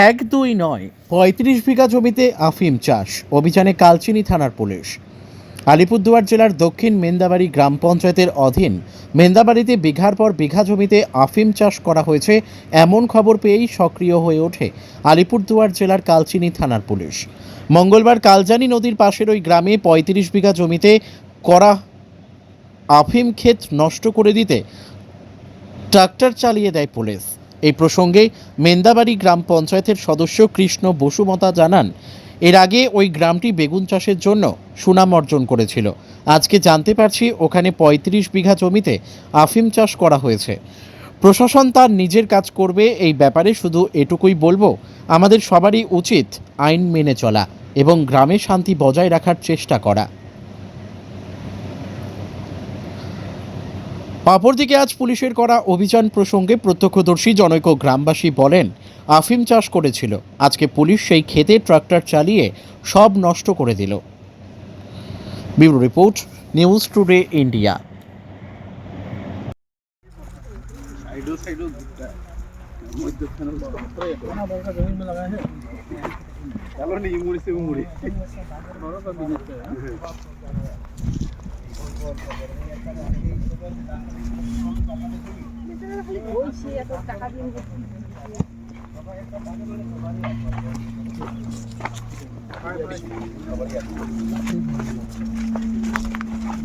এক দুই নয়। পঁয়ত্রিশ বিঘা জমিতে আফিম চাষ, অভিযানে কালচিনি থানার পুলিশ। আলিপুরদুয়ার জেলার দক্ষিণ মেন্দাবাড়ি গ্রাম পঞ্চায়েতের অধীন মেন্দাবাড়িতে বিঘার পর বিঘা জমিতে আফিম চাষ করা হয়েছে, এমন খবর পেয়েই সক্রিয় হয়ে ওঠে আলিপুরদুয়ার জেলার কালচিনি থানার পুলিশ। মঙ্গলবার কালজানি নদীর পাশের ওই গ্রামে পঁয়ত্রিশ বিঘা জমিতে করা আফিম ক্ষেত নষ্ট করে দিতে ট্রাক্টর চালিয়ে দেয় পুলিশ। এই প্রসঙ্গে মেন্দাবাড়ি গ্রাম পঞ্চায়েতের সদস্য কৃষ্ণ বসুমতা জানান, এর আগে ওই গ্রামটি বেগুন চাষের জন্য সুনাম অর্জন করেছিল। আজকে জানতে পারছি ওখানে পঁয়ত্রিশ বিঘা জমিতে আফিম চাষ করা হয়েছে। প্রশাসন তার নিজের কাজ করবে এই ব্যাপারে শুধু এটুকুই বলব, আমাদের সবারই উচিত আইন মেনে চলা এবং গ্রামে শান্তি বজায় রাখার চেষ্টা করা। অপরদিকে আজ পুলিশের করা অভিযান প্রসঙ্গে প্রত্যক্ষদর্শী জনৈক গ্রামবাসী বলেন, আফিম চাষ করেছিল। আজকে পুলিশ সেই ক্ষেতে ট্রাক্টর চালিয়ে সব নষ্ট করে দিল। Bureau report, news today India.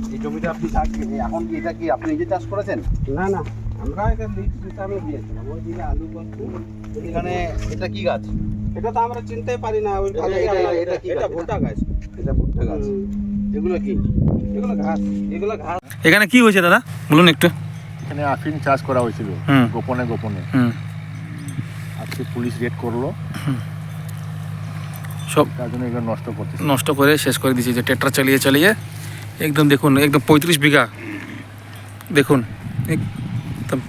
এই জমিটা আপনি এখন কি এটা কি আপনি নিজে চাষ করেছেন? না না আমরা এটা আমি দিয়েছিলাম। ওই দিকে আলু করছি এখানে এটা কি গাছ? এটা তো আমরা চিনতে পারি না ওই এটা- এটা-? ভুট্টা গাছ। এটা ভুট্টা গাছ। এগুলো কি? এগুলো ঘাস এগুলো ঘাস। এখানে কি হয়েছে দাদা? বলুন একটু। এখানে আফিম চাষ করা হয়েছিল গোপনে গোপনে। হুম। আজকে পুলিশ রেড করল। সব তার জন্য এগুলো নষ্ট করতেছে। নষ্ট করে শেষ করে দিয়েছে যে ট্রেক্টর চালিয়ে চালিয়ে। একদম দেখুন একদম পঁয়ত্রিশ বিঘা। দেখুন একদম।